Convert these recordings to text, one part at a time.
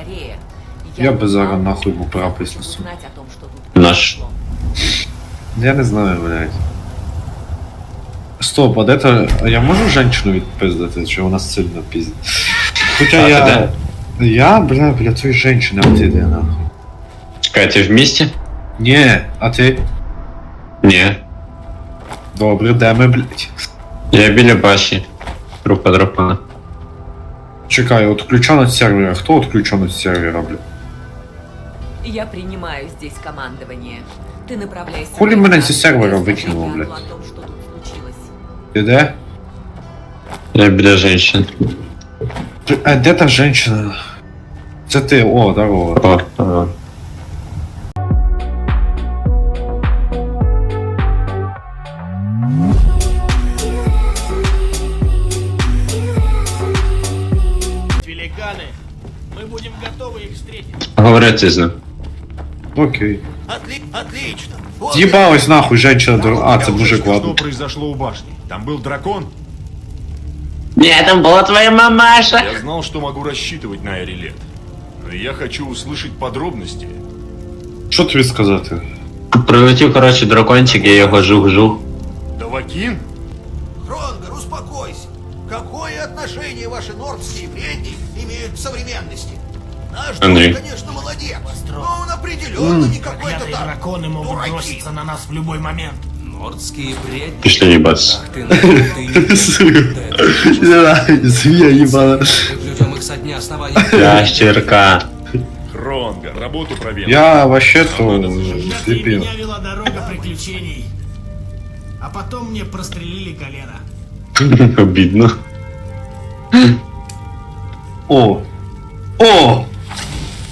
скорее. Я бы зараз узнал, нахуй ему что прапор хочу снесу. узнать о том, что тут Наш. произошло. Я не знаю, блядь. Стоп, а де то. А я можу женщину відпиздити, чи вона сильно пиздить? Хоча А, я. ти Я, бля, бля, той женщини, а ти де нахуй? Чекай, ти в місті? Ні, а ти? Ні. Добре, де ми, блядь? Я біля баші. Трупа дракона. Чекай, отключеність сервера. Хто отключеність сервера, блядь? Я принимаю здесь командование. Ты направляйся. Хули в меня Иран, с сервера и выкинуло, расскажи блядь? Яну о том, что тут случилось. Ти де? Я біля женщин. Ти- А де та женщина? Це ти, о, здорово. О, о. Говорити з ним. Окей. Отли- отлично. Вот З'їбалась нахуй, женщина дор... А, Я це уже мужик, что ладно. произошло у башни. Там был дракон. Ні, там була твоя мамаша. Я знал, что могу рассчитывать на Эрилет. Но я хочу услышать подробности. Що тобі сказати? Прилетів, коротше, дракончик, я його жух-жух. Давакин? Хронгер, успокойся. Какое отношение ваши нордские бредни имеют к современности? Наш Андрей. друг, конечно, молодец, но он определенно не какой-то Проклятые там драконы могут дураки. броситься на нас в любой момент. Нордские бредни. Пішли їбатися. Ах ты, нахуй, ты не Змія їбала. Выключим их со дня основания. Ящерка. Хронга, работу проверил. Я вообще то Надо зажать. Когда-то сліпив. меня вела дорога приключений. А потом мне прострелили колено. Обідно. О! О!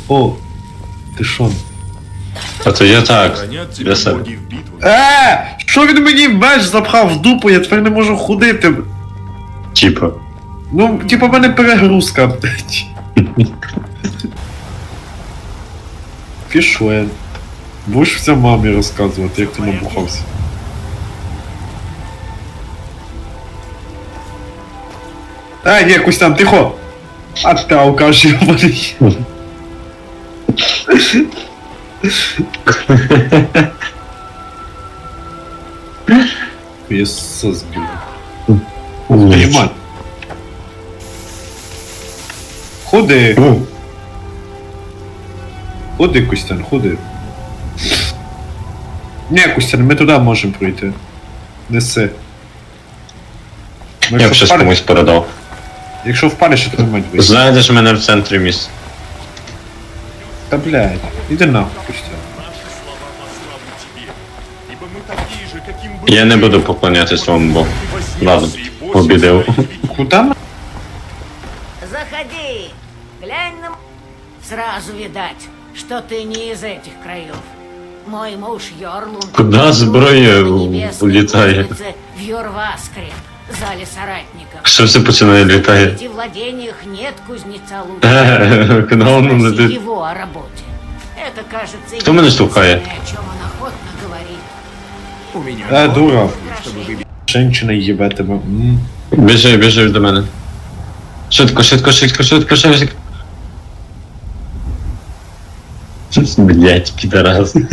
О! Ти шо? А то я так. Для себе. Е! Що він мені меч запхав в дупу, я тепер не можу ходити. Типа. Ну, типа в мене перегрузка, блядь. Пішли. Будеш все мамі розказувати, як ти набухався. Е, ні, Костян, тихо! А ти алкаш йобаний. Єсос, блядь. Понимать. Ходи. Ходи, Костян, ходи. Не, Костян, ми туди можемо пройти. Неси. Ну, Я б якщо щось впалиш- комусь передав. Якщо впалиш, то мать вийде. Знайдеш мене в центрі міста. Та блядь, іди нахуй, Костян. Наши слова пославны тебе. Ибо мы такие же, каким были. Я не буду поклонятися своєму богу. Ты вознесся Ладно, и босс победил. своих Куда на... Заходи, глянь на... м- Сразу видать, что ты не из этих краев. Мой муж Йорлун... Куда зброя на небесной улетает? кузнице В Йорваскре, зале соратников. Що все починає В літає? владениях нет кузнеца лучше. Куди воно Спроси его о работе. Это, кажется, Кто меня штовхає? единственное, о чем он охотно говорит. У меня Е, дура. Женщина їбе тебе. Біжи, біжи до мене. Швидко, швидко, швидко, швидко, швидко. Блять, підарас.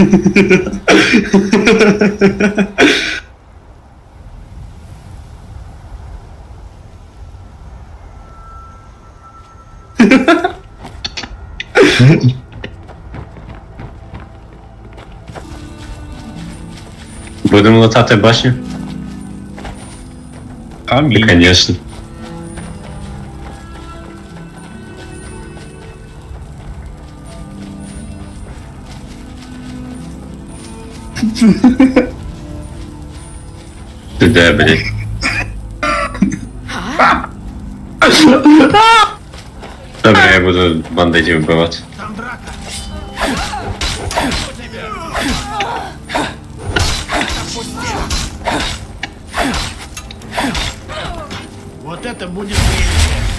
Будемо летати башню? Амінь. Конечно. Ти де, блядь? Добре, я буду бандитів вбивати. это будет меньше.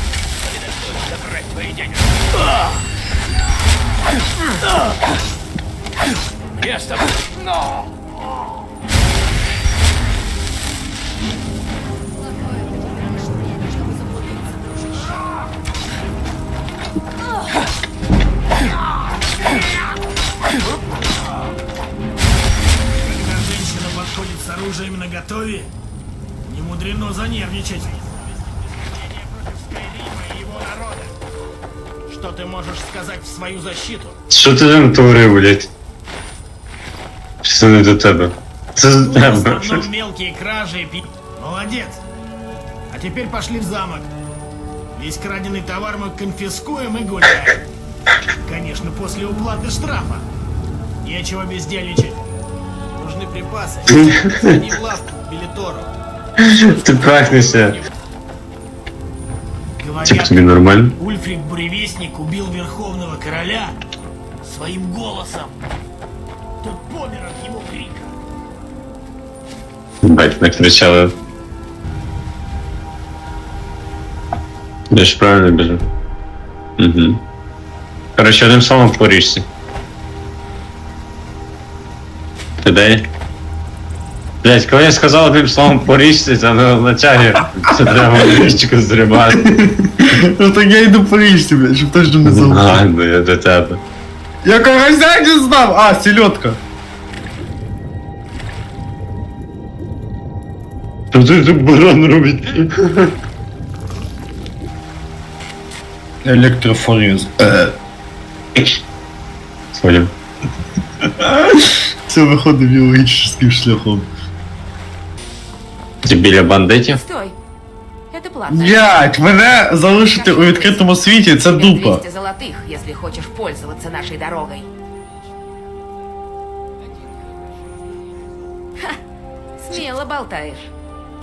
Где с тобой? Но! Когда женщина подходит с оружием на наготове, не мудрено занервничать. Что ты можешь сказать в свою защиту? Що ти там творив, блядь? Чи це не до тебе? Це до В тебе. основном мелкие кражи и пи... Молодец. А теперь пошли в замок. Весь краденый товар мы конфискуем и гуляем. Конечно, после уплаты штрафа. Нечего бездельничать. Нужны припасы. Сходи в лавку Белитору. Ти пахнешся. Типа Говорят, тобі нормально? Ульфрик Буревестник убил Верховного Короля своим голосом. Тот помер от его крика. Бать, накричали. Я ж правильно біжу. Угу. Короче, одним словом по річці. Ти де? Блять, коли я сказав одним словом по річці, це не означає, що треба річку зривати. Ну так я йду по річці, блядь, щоб точно не забув. А, ну я до тебе. Я карася не знав! А, селедка. Що ти тут баран робить? Електрофорез. Е, Сходим. Це виходить біологічним шляхом. Ти біля бандитів? Стой. Это платно. Блять, мене залишити у відкритому світі, це дупа. 200 золотых, если хочешь пользоваться нашей дорогой. Ха, смело болтаешь.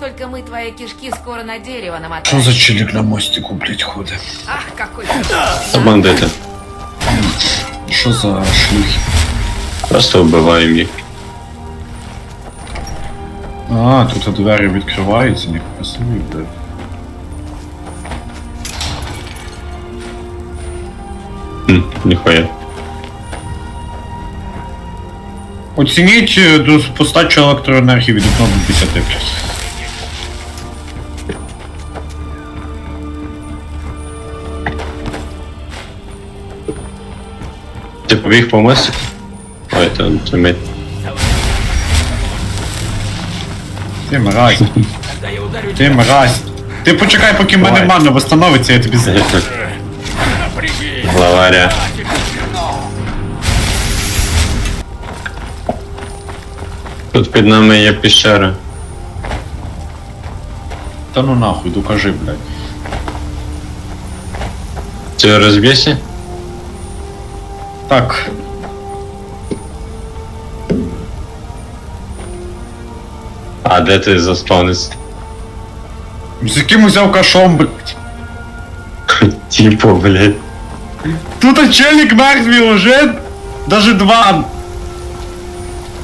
Только мы твои кишки скоро на дерево Що намотаем. за челік на мостику, блять, ходить? Ах, какой Це бандити. Що за шлюхи? Просто вбиваємо їх. А, тут двері відкриваються, ніхуя собі, блядь. Хм, ніхуя. Оцініть е, до постачу електроенергії від 1 до 10, блядь. Ти побіг по мостику? Ой, то, то Ти мразь. Ти мразь. Ти почекай, поки в мене мана восстановиться, я тобі за. Главаря. Тут під нами є піщера. Та ну нахуй, докажи, блядь. Ти розб'єшся? Так. А де ти заспавнився? З яким взяв кашом, блядь. Типу, блядь. Тут челік мертвий уже. Даже два.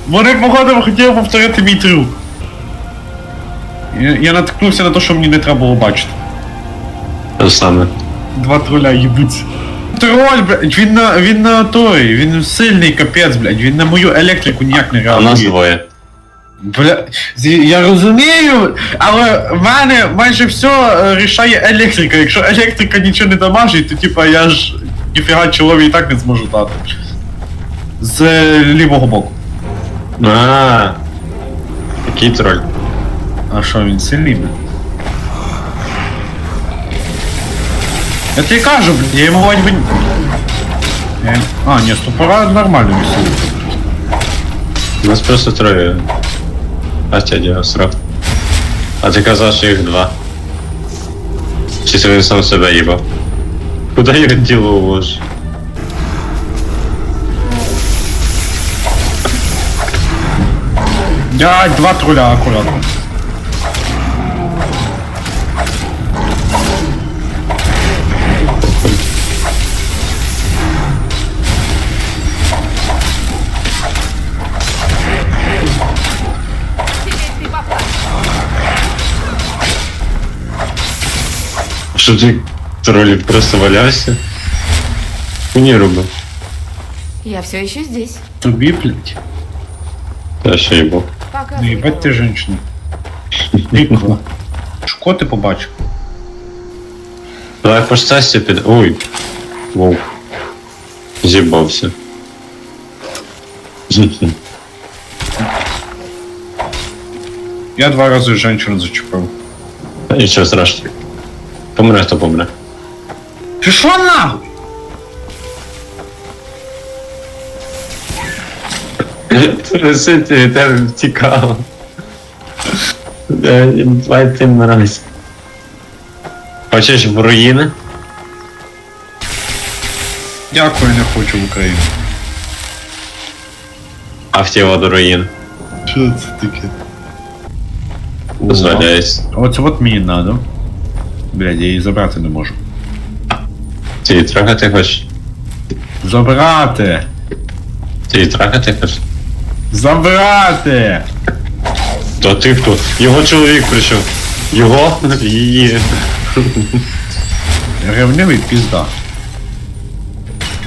Вони, походу, хотіли повторити мій трюк. Я, я наткнувся на те, що мені не треба було бачити. Те саме. Два троля їбуться. Троль, блядь, він на він на той, він сильний капець, блядь, він на мою електрику ніяк не А у нас двоє. Бля, я розумію, але в мене майже все е, рішає електрика. Якщо електрика нічого не дамажить, то типа я ж ніфіга чолові і так не зможу дати. З е, лівого боку. А, який троль. А що, він сильний, блядь? Я тобі кажу, блядь, я йому вать би... Я... А, ні, стопора нормально місце. У нас просто троє. Настя я срав. А ти казав, що їх два. Чи це він сам себе їбав? Куди я тіло уложиш? Дядь, два труля акуратно. Що ти тролі просто валявся? Хуйні робив. Я все еще здесь. Тобі, блядь. Та що їбав. Пока. Ну їбать ти женщина. Прикро. Шко ти побачив? Давай по щастя під. Ой. Вовк. З'їбався. Я два рази женщину зачепив. Та Нічого страшного. Помре, то помре. Що нахуй? Трусити від тебе втікало. Бать ти мразь. Хочеш в руїни? Дякую, не хочу в Україну. А в ті до руїн. Що це таке? Дозволяється. Оце от мені надо. Блядь, я її забрати не можу. Ти її трахати хочеш? Забрати! Ти її трахати хочеш? Забрати! То ти хто? Його чоловік прийшов. Його? Її. Ревнивий пізда.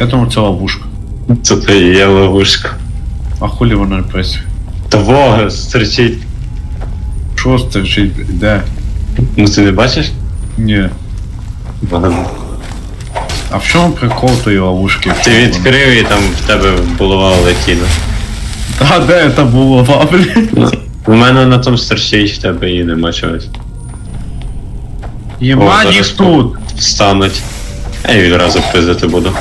Я думаю, це ловушка. Це ти є ловушка. А хулі вона не працює? Того стерчить. Що стерчить? Де? Ну ти не бачиш? Ні. А в чому прикол тої ловушки? Ти відкрив і там в тебе булава летіла. А де це булава, блядь? Ну, У мене на тому стерчить, в тебе її нема чогось. Єма їх тут! Встануть. Я її відразу пиздити буду.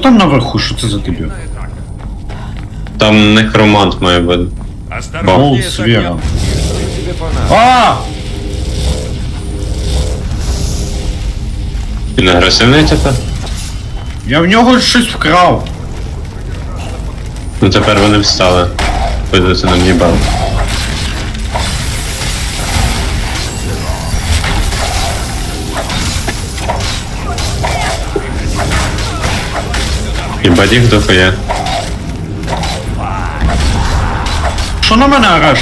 Там наверху? Що це за тобі? Там некромант має бути. Гол свера. А! Він агресивний тепер? Я в нього щось вкрав. Ну тепер вони встали. Пиздити нам їбало. Їбать їх дохуя. Що на мене ореш?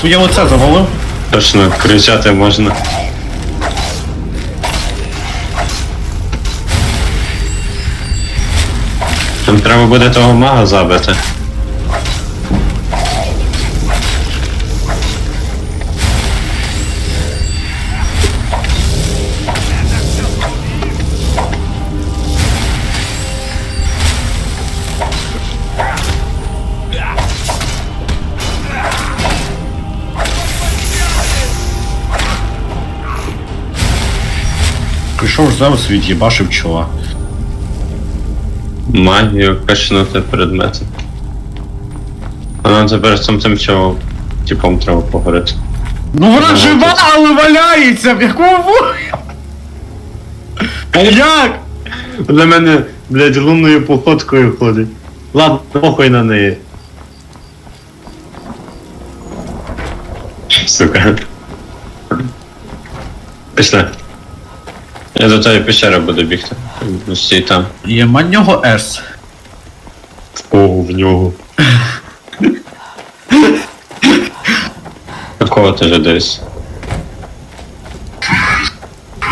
Своє лице завалив? Точно, кричати можна. Там треба буде того мага забити. Прийшов Зевс від'їбашив чола. Магію качнути предмети. А нам тепер з цим чого типом треба поговорити. Ну вона жива, але валяється! В якому Як? Для мене, блядь, лунною походкою ходить. Ладно, похуй на неї. Сука. Пішли. Я до тої пещери буду бігти. Ну, Стій там. Єма нього С. О, в нього. Какого ти же десь?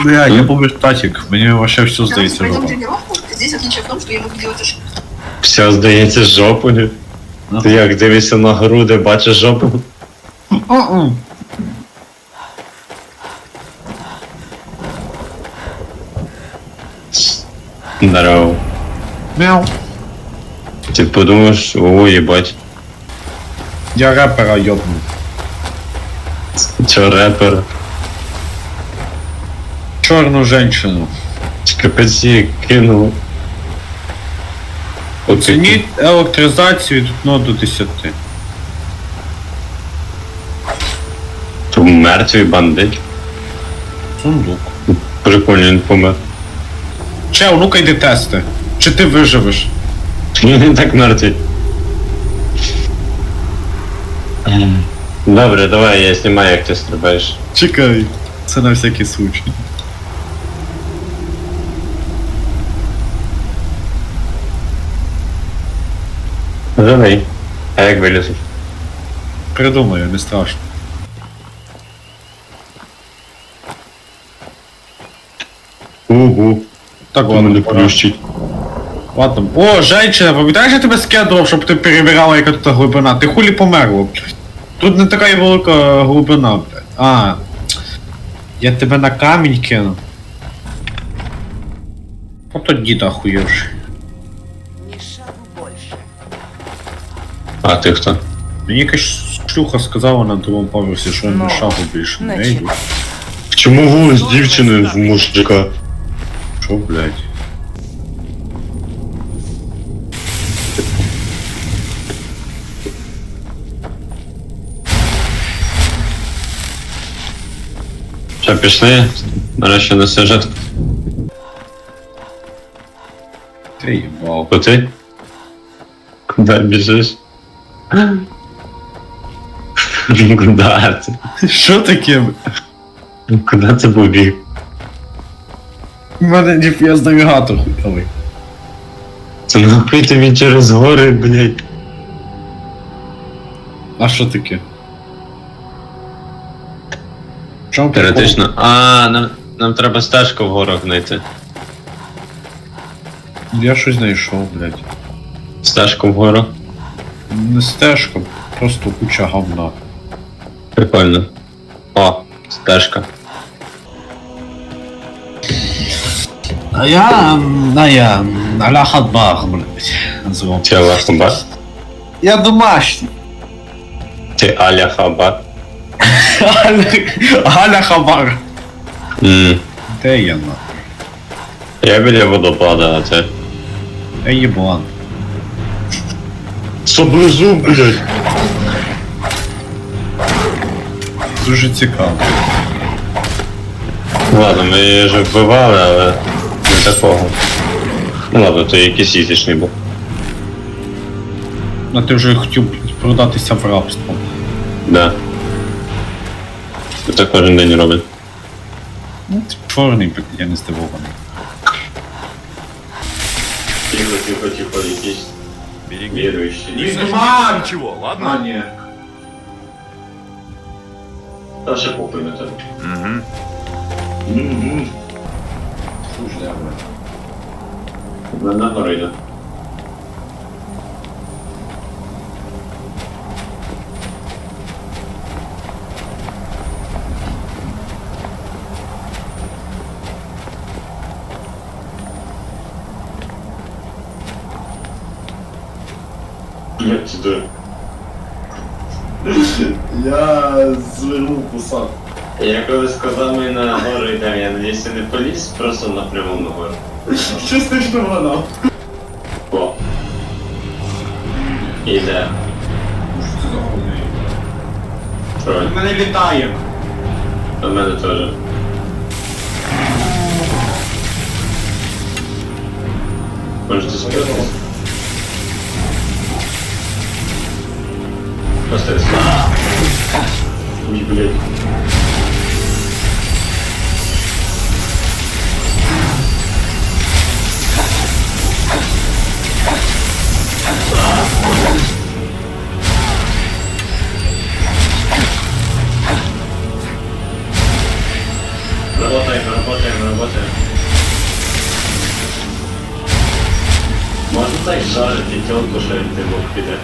Бля, я був статик, мені вообще все здається Пойдем жопа. тренировку. Здесь отличие в том, что я могу делать ошибки. Все здається жопою. Ти як дивишся на груди, бачиш жопу? Здорово. Мяу. Ти подумаєш, о, їбать. Я репера йобну. Чо репер? Чорну женщину. Капець її кинув. Оцініть електризацію від 1 до 10. То мертвий бандит. Сундук. Прикольно він помер. Чел, ну-ка йди тести. Чи ти виживеш? Він так мертвий. Добре, давай я знімаю, як ти стрибаєш. Чекай. Це на всякий случай. Давай. А як вилізеш? Придумаю, не страшно. Угу. Так, Ладно, ладно, не плющить. Ладно. О, женщина, пам'ятаєш, я тебе скидував, щоб ти перевіряла, яка тут глибина? Ти хулі померла. Тут не така і велика глибина, блядь. А. Я тебе на камінь кину. Ото дід охуєвший. А ти хто? Мені якась шлюха сказала на другому поверсі, що я Ну, не шагу більше не значить. йду. Чому голос дівчини в мужика? Що, блядь? Що, пішли? Нарешті на сюжет. Ти їбав. Куди? Куди біжиш? Куда ти? Що таке? Куди ти побіг? У мене GPS навігатор хуйовий. Це нахуй тобі через гори, блядь. А що таке? В Чому прикол? Теоретично. А, нам, нам треба стежку в горах знайти. Я щось знайшов, блядь. Стежку вгору. Не стежка, просто куча говна. Прикольно. О, стежка. А я, а я, аля хадбах, блядь, називав. Ти Аллах Хабар? Я домашній. Ти Аля Хабар? Аля- Аля хабар. Ммм. Де я на? Я біля водопада, а ти? Я їблан. Соблизу, блядь. Дуже цікаво. Ладно, ми її вже вбивали, але не такого. Ну ладно, то якийсь ізічний був. А ти вже хотів продатися в рабство. Да. Це так кожен день робить. Ну, ти чорний, блядь, я не здивований. Тихо, тихо, тихо, якийсь Береги. віруючий. Не сожги ничего, ладно? ні. Та ще похуй на тебе. Угу. На, на гору йде. Як туди? Я звернув посад. Я коли сказав ми на гору йдемо, я надіюсь, не поліз просто напряму на гору. Частично вона. О. Іде. Троль. Мене літає. А в мене теж. Можете спрятати? Просто Ой, блядь. Так жарить телку, что ты мог піде.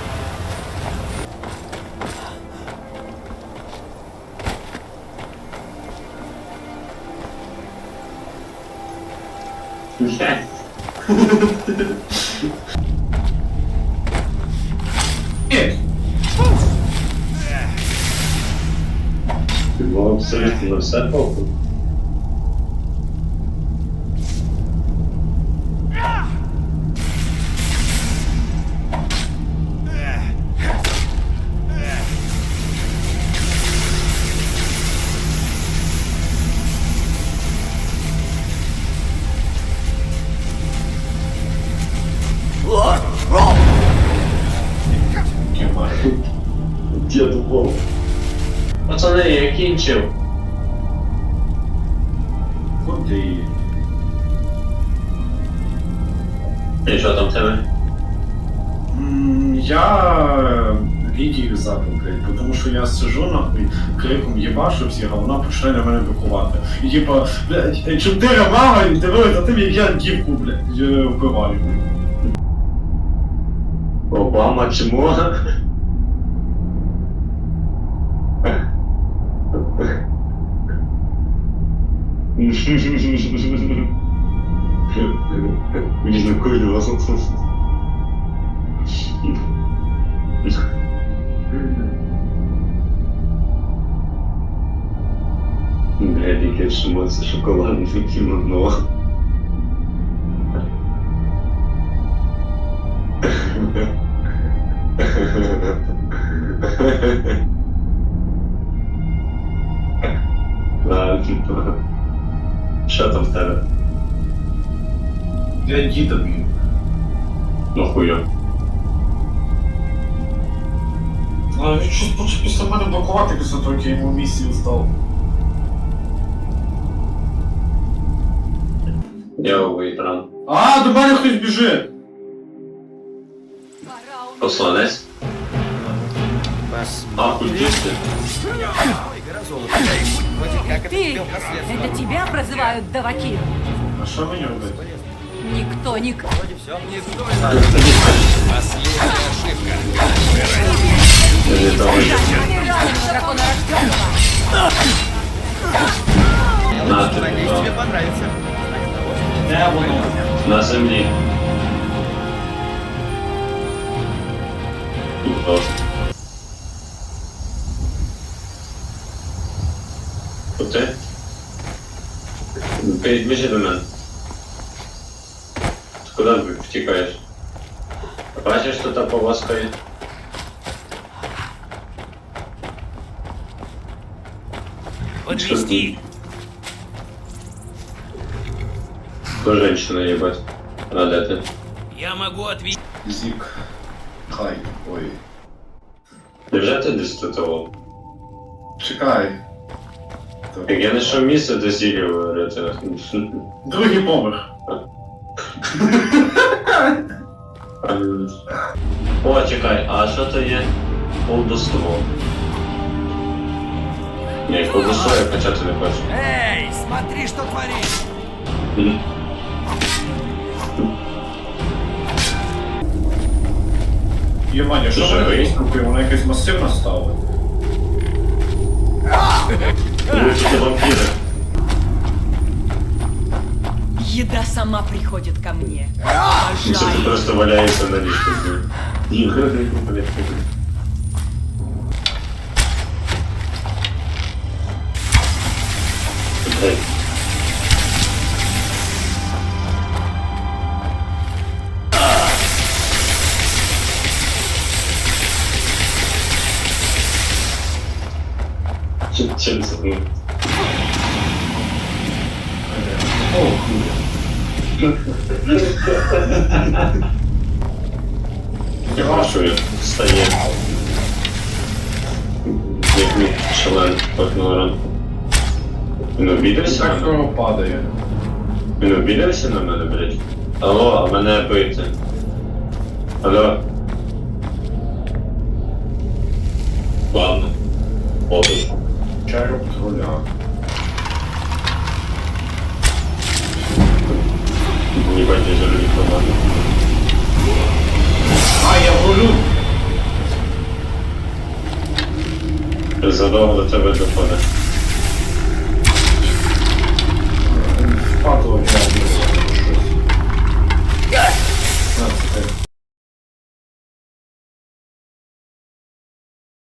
Ти був абсолютно все похуй. Дід упав. Пацани, я кінчив. Куди? І що там в тебе? М, Я Лідію забив, блядь, тому що я сижу нахуй, криком їбашу всіх, а вона почне на мене бикувати. І типа, блядь, чотири мага і дивили за тим, як я дівку, блядь, е, вбиваю. Обама чому? Видно, курила. Блядь, яке шмоце шоколадне кіно. Да, Я діда б'ю. Ну хуя. А він щось почав після мене блокувати після того, як я йому місію здав. Я витран. А, до мене хтось біжить! Посланець? А, культисти. Ты! Это тебя прозывают Даваки? А що мені робити? Никто, никто. Не того, що Дракона на тебе. Де воно? На землі. О. Куди? Біжи до мене. Куди ви втікаєш? Бачиш, що там по вас стоїть? Подвести. Кто женщина, ебать? А, да ты. Зік. Хай. Ой. Невже ти десь тут того? Чекай. Як я знайшов місце, де зілля варити. Другий поверх. Ем. О, чекай, а що то є? Колдоство. Ні, колдоство я почати не хочу. Эй, смотри, что творишь! М. Єманя, що Живий? мене купив? Вона якась масивна стала. Ну, це вампіри. Еда сама приходит ко мне. Це ти просто валяється на ліжку. Ні, блядь. Блядь. Чим, чим це? Ну, О, Спрашиваю, встає. Як мій член кожного ранку. Він обідався на так мене? скоро падає. Він обідався на мене, блядь? Алло, а мене бити. Алло. Ладно. Подуш. Череп Nie będzie zelenikowany. Mają bólu! Zadał do ciebie dopadę. Wpadło mi na